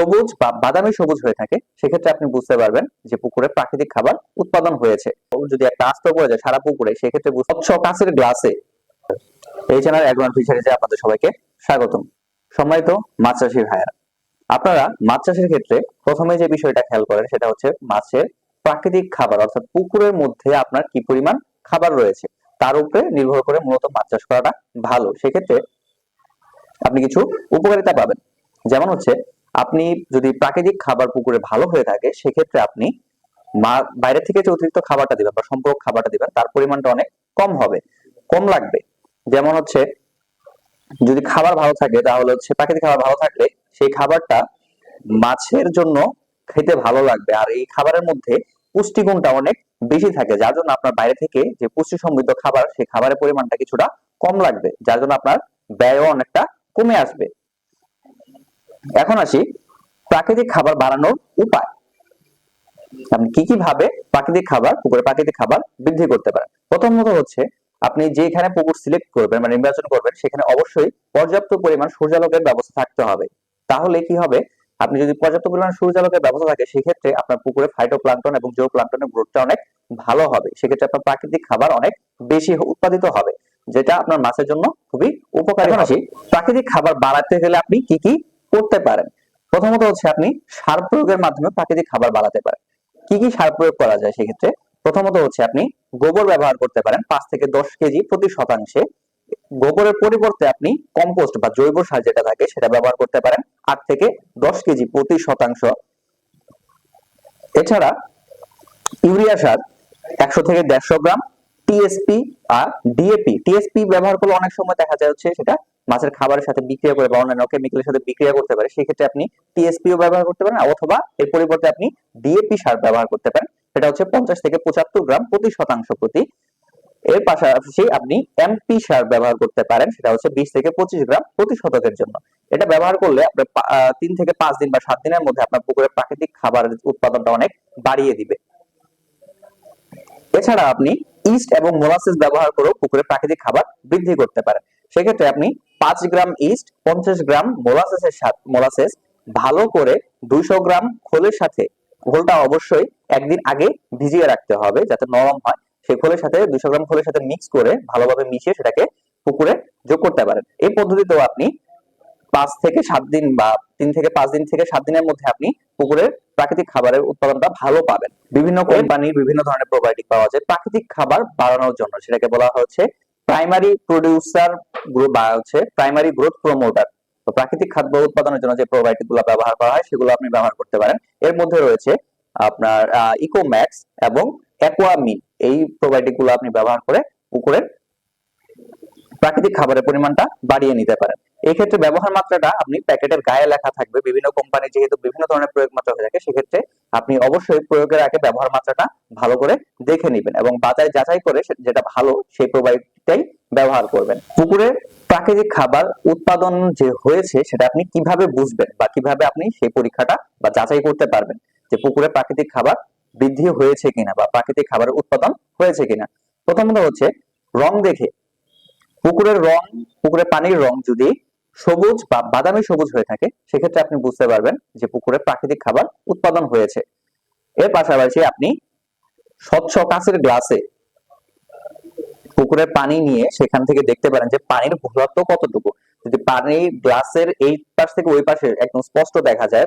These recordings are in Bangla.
সবুজ বা বাদামি সবুজ হয়ে থাকে, সেক্ষেত্রে আপনি বুঝতে পারবেন যে পুকুরে প্রাকৃতিক খাবার উৎপাদন হয়েছে। যদি একটা আস্ত পড়ে যায় সারা পুকুরে, সেক্ষেত্রে স্বচ্ছ কাঁচের গ্লাসে এই চ্যানেল অ্যাগ্রোন ফিশারিজে আপনাদের সবাইকে স্বাগতম। সম্মানিত মাছ চাষির ভাইয়ারা, আপনারা মাছ চাষের ক্ষেত্রে প্রথমে যে বিষয়টা খেয়াল করেন, সেটা হচ্ছে মাছের প্রাকৃতিক খাবার, অর্থাৎ পুকুরের মধ্যে আপনার কি পরিমাণ খাবার রয়েছে, তার উপরে নির্ভর করে মূলত মাছ চাষ করাটা ভালো। সেক্ষেত্রে আপনি কিছু উপকারিতা পাবেন। যেমন হচ্ছে আপনি যদি প্রাকৃতিক খাবার পুকুরে ভালো হয়ে থাকে, সেক্ষেত্রে আপনি মা বাইরে থেকে যে অতিরিক্ত খাবারটা দিবেন বা সম্পূরক খাবারটা দিবেন, তার পরিমাণটা অনেক কম হবে, কম লাগবে। যেমন হচ্ছে, যদি খাবার ভালো থাকে, তাহলে হচ্ছে প্রাকৃতিক খাবার ভালো থাকলে সেই খাবারটা মাছের জন্য খেতে ভালো লাগবে। আর এই খাবারের মধ্যে পুষ্টিগুণটা অনেক বেশি থাকে, যার জন্য আপনার বাইরে থেকে যে পুষ্টি সমৃদ্ধ খাবার, সেই খাবারের পরিমাণটা কিছুটা কম লাগবে, যার জন্য আপনার ব্যয়ও অনেকটা কমে আসবে। এখন আসি প্রাকৃতিক খাবার বাড়ানোর উপায়। আপনি কি কি ভাবে প্রাকৃতিক খাবার, পুকুরে প্রাকৃতিক খাবার বৃদ্ধি করতে পারেন? প্রথমত হচ্ছে, আপনি যেখানে পুকুর সিলেক্ট করবেন মানে নির্বাচন করবেন, সেখানে অবশ্যই পর্যাপ্ত পরিমাণ সূর্যালোকের ব্যবস্থা থাকতে হবে। তাহলে কি হবে? আপনি যদি পর্যাপ্ত পরিমাণ সূর্যালোকের ব্যবস্থা থাকে, সেক্ষেত্রে আপনার পুকুরে ফাইটোপ্লাঙ্কটন এবং জিও প্লাঙ্কটনের গ্রোথটা অনেক ভালো হবে। সেক্ষেত্রে আপনার প্রাকৃতিক খাবার অনেক বেশি উৎপাদিত হবে, যেটা আপনার মাছের জন্য খুবই উপকারী। আসি, প্রাকৃতিক খাবার বাড়াতে গেলে আপনি কি কি করতে পারেন। প্রথমত হচ্ছে আপনি সার প্রয়োগের মাধ্যমে প্রাকৃতিক খাবার বাড়াতে পারেন। কি কি সার প্রয়োগ করা যায় সেক্ষেত্রে? প্রথমত হচ্ছে আপনি গোবর ব্যবহার করতে পারেন পাঁচ থেকে দশ কেজি প্রতি শতাংশে। গোবরের পরিবর্তে আপনি কম্পোস্ট বা জৈব সার যেটা থাকে সেটা ব্যবহার করতে পারেন আট থেকে দশ কেজি প্রতি শতাংশ। এছাড়া ইউরিয়া সার একশো থেকে দেড়শো গ্রাম, টিএসপি আর ডিএপি। টিএসপি ব্যবহার করলে অনেক সময় দেখা যায় হচ্ছে সেটা মাছের খাবারের সাথে বিক্রিয়া করে বা অন্যান্য কেমিক্যালের সাথে বিক্রিয়া করতে পারে, সেক্ষেত্রে আপনি টিএসপিও ব্যবহার করতে পারেন, অথবা এর পরিবর্তে আপনি ডিএপি সার ব্যবহার করতে পারেন। সেটা হচ্ছে পঞ্চাশ থেকে পঁচাত্তর গ্রাম প্রতি শতাংশ প্রতি। এর পাশাপাশি আপনি এমপি সার ব্যবহার করতে পারেন, সেটা হচ্ছে বিশ থেকে পঁচিশ গ্রাম প্রতি শতকের জন্য। এটা ব্যবহার করলে আপনার তিন থেকে পাঁচ দিন বা সাত দিনের মধ্যে আপনার পুকুরে প্রাকৃতিক খাবারের উৎপাদনটা অনেক বাড়িয়ে দিবে। এছাড়া আপনি ইস্ট এবং মোলাসেস ব্যবহার করেও পুকুরের প্রাকৃতিক খাবার বৃদ্ধি করতে পারেন। সেক্ষেত্রে আপনি পাঁচ গ্রাম ইস্ট, পঞ্চাশ গ্রাম মোলাসেসের সাথে, মোলাসেস, ভালো করে দুইশো গ্রাম খোলের সাথে, খোলটা অবশ্যই একদিন আগে ভিজিয়ে রাখতে হবে যাতে নরম হয়। সেই খোলের সাথে, দুইশো গ্রাম খোলের সাথে মিক্স করে ভালোভাবে মিশিয়ে সেটাকে পুকুরে যোগ করতে পারেন। এই পদ্ধতিতেও আপনি পাঁচ থেকে সাত দিন বা তিন থেকে পাঁচ দিন থেকে সাত দিনের মধ্যে আপনি পুকুরের প্রাকৃতিক খাবারের উৎপাদনটা ভালো পাবেন। বিভিন্ন কোম্পানির বিভিন্ন ধরনের প্রোবায়োটিক পাওয়া যায়। প্রাকৃতিক খাবার বাড়ানোর জন্য সেটাকে বলা হচ্ছে প্রাইমারি প্রডিউসার বা হচ্ছে প্রাইমারি গ্রোথ প্রমোটার তো প্রাকৃতিক খাদ্য উৎপাদনের জন্য যে প্রোবায়োটিকগুলো ব্যবহার করা হয়, সেগুলো আপনি ব্যবহার করতে পারেন। এর মধ্যে রয়েছে আপনার ইকোম্যাক্স এবং অ্যাকোয়ামিন এই প্রোবায়োটিকগুলো আপনি ব্যবহার করে পুকুরের প্রাকৃতিক খাবারের পরিমাণটা বাড়িয়ে নিতে পারেন। এই ক্ষেত্রে ব্যবহার মাত্রাটা আপনি প্যাকেটের গায়ে লেখা থাকবে। বিভিন্ন কোম্পানি যেহেতু বিভিন্ন ধরনের প্রয়োগ মাত্রা হয়ে থাকে, সেক্ষেত্রে আপনি অবশ্যই প্রয়োগের আগে ব্যবহার মাত্রাটা ভালো করে দেখে নেবেন এবং বাজারে যাচাই করে যেটা ভালো সেই প্রোবায়োটিকটাই ব্যবহার করবেন। পুকুরে প্রাকৃতিক খাবার উৎপাদন যে হয়েছে, সেটা আপনি কীভাবে বুঝবেন বা কীভাবে আপনি সেই পরীক্ষাটা বা যাচাই করতে পারবেন যে পুকুরে প্রাকৃতিক খাবার বৃদ্ধি হয়েছে কিনা বা প্রাকৃতিক খাবারের উৎপাদন হয়েছে কিনা? প্রথমত হচ্ছে রং দেখে। পুকুরের রং, পুকুরের পানির রং যদি সবুজ বা বাদামি সবুজ হয়ে থাকে, সেক্ষেত্রে আপনি বুঝতে পারবেন যে পুকুরে প্রাকৃতিক খাবার উৎপাদন হয়েছে। এর পাশাপাশি আপনি স্বচ্ছ কাঁচের গ্লাসে পুকুরের পানি নিয়ে সেখান থেকে দেখতে পারেন যে পানির ঘনত্ব কতটুকু। যদি পানির গ্লাসের এই পাশ থেকে ওই পাশে একদম স্পষ্ট দেখা যায়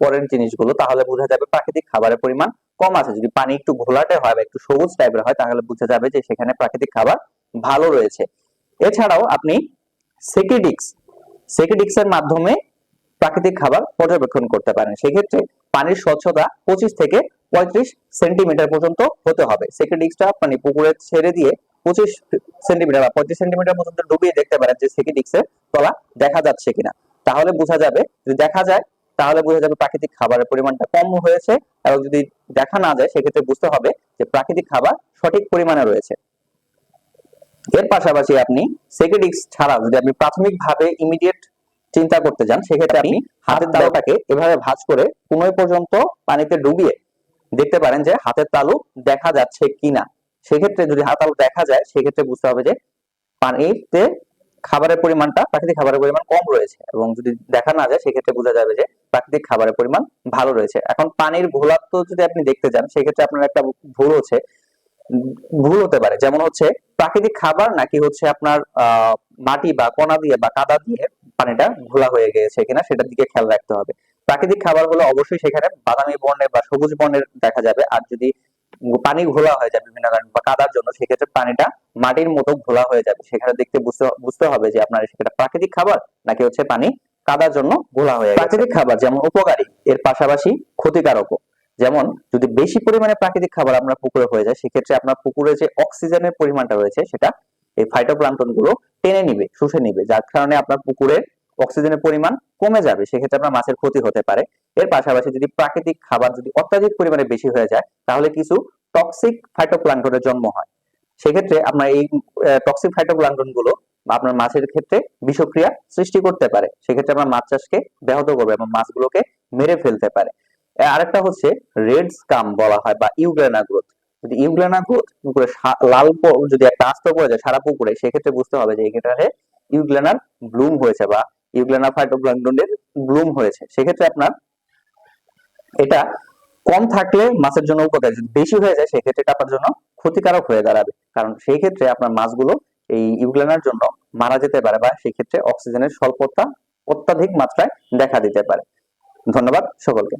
পরের জিনিসগুলো, তাহলে বোঝা যাবে প্রাকৃতিক খাবারের পরিমাণ কম আছে। যদি পানি একটু ঘোলাটে হয় বা একটু সবুজ টাইপের হয়, তাহলে বোঝা যাবে যে সেখানে প্রাকৃতিক খাবার ভালো রয়েছে। এছাড়াও আপনি সেকিডিক্স সেকিডিক্স এর মাধ্যমে প্রাকৃতিক খাবার পর্যবেক্ষণ করতে পারেন। সেক্ষেত্রে পানির স্বচ্ছতা পঁচিশ থেকে পঁয়ত্রিশ সেন্টিমিটার পর্যন্ত হতে হবে। সেকিডিক্সটা মানে পুকুরে ছেড়ে দিয়ে পঁচিশ সেন্টিমিটার বা পঁয়ত্রিশ সেন্টিমিটার পর্যন্ত ডুবিয়ে দেখতে পারেন যে সেকিডিক্সের তলা দেখা যাচ্ছে কিনা। তাহলে বোঝা যাবে, যদি দেখা যায়, তাহলে বোঝা যাবে প্রাকৃতিক খাবারের পরিমাণটা কম হয়েছে। এবং যদি দেখা না যায়, সেক্ষেত্রে বুঝতে হবে যে প্রাকৃতিক খাবার সঠিক পরিমাণে রয়েছে। এর পাশাপাশি আপনি সেকেডিক্স ছাড়া যদি আপনি প্রাথমিকভাবে ইমিডিয়েট চিন্তা করতে যান, সেক্ষেত্রে আপনি হাতের তালুটাকে এভাবে ভাঁজ করে কোনোই পর্যন্ত পানিতে ডুবিয়ে দেখতে পারেন যে হাতের তালু দেখা যাচ্ছে কিনা। সেক্ষেত্রে যদি হাত তালু দেখা যায়, সেক্ষেত্রে বুঝতে হবে যে পানিতে খাবারের পরিমাণটা, প্রাকৃতিক খাবারের পরিমাণ কম রয়েছে এবং যদি দেখা না যায়, সেক্ষেত্রে বোঝা যাবে যে প্রাকৃতিক খাবারের পরিমাণ ভালো রয়েছে। এখন পানির ঘোলাত্ব যদি আপনি দেখতে যান, সেক্ষেত্রে আপনার একটা ভুল হচ্ছে। ভুল হতে পারে। যেমন হচ্ছে প্রাকৃতিক খাবার নাকি হচ্ছে আপনার মাটি বা কণা দিয়ে বা কাদা দিয়ে পানিটা ঘোলা হয়ে গিয়েছে কিনা সেটার দিকে খেয়াল রাখতে হবে। প্রাকৃতিক খাবারগুলো অবশ্যই সেখানে বাদামি বর্ণের বা সবুজ বর্ণের দেখা যাবে। আর যদি পানি ঘোলা হয়ে যায় বিভিন্ন কারণে বা কাদার জন্য সেক্ষেত্রে পানিটা মাটির মতো ঘোলা হয়ে যাবে। সেখানে দেখতে বুঝতে বুঝতে হবে যে আপনার সেটা প্রাকৃতিক খাবার নাকি হচ্ছে পানি কাদার জন্য ঘোলা হয়ে প্রাকৃতিক খাবার যেমন উপকারী, এর পাশাপাশি ক্ষতিকারকও। যেমন যদি বেশি পরিমাণে প্রাকৃতিক খাবার আপনার পুকুরে হয়ে যায়, সেক্ষেত্রে আপনার পুকুরে যে অক্সিজেনের পরিমাণটা রয়েছে, সেটা এই ফাইটোপ্লাঙ্কটনগুলো টেনে নিবে, শুষে নিবে, যার কারণে আপনার পুকুরে অক্সিজেনের পরিমাণ কমে যাবে, সেক্ষেত্রে আপনার মাছের ক্ষতি হতে পারে। এর পাশাপাশি যদি প্রাকৃতিক খাবার যদি অত্যাধিক পরিমাণে বেশি হয়ে যায়, তাহলে কিছু টক্সিক ফাইটোপ্লাঙ্কটনের জন্ম হয়। সেক্ষেত্রে আপনার এই টক্সিক ফাইটোপ্লাঙ্কটনগুলো আপনার মাছের ক্ষেত্রে বিষক্রিয়া সৃষ্টি করতে পারে। সেক্ষেত্রে আপনার মাছ চাষকে ব্যাহত করবে এবং মাছগুলোকে মেরে ফেলতে পারে। আরেকটা হচ্ছে রেড স্কাম বলা হয় বা ইউগ্রেনা গ্রোথ। যদি ইউগ্রেনা গ্রোথ পুকুরে লাল যদি একটা আস্ত পড়ে যায় সারা পুকুরে, সেক্ষেত্রে বুঝতে হবে যে এক্ষেত্রে ইউগ্লেনার ব্লুম হয়েছে বা ইউগ্লেনা ফাইটোপ্লাঙ্কটনের ব্লুম হয়েছে। সেক্ষেত্রে আপনার এটা কম থাকলে মাছের জন্য উপকারী। যদি বেশি হয়ে যায়, সেক্ষেত্রে এটা আপনার জন্য ক্ষতিকারক হয়ে দাঁড়াবে। কারণ সেই ক্ষেত্রে আপনার মাছগুলো এই ইউগ্লেনার জন্য মারা যেতে পারে বা সেই ক্ষেত্রে অক্সিজেনের স্বল্পতা অত্যাধিক মাত্রায় দেখা দিতে পারে। ধন্যবাদ সকলকে।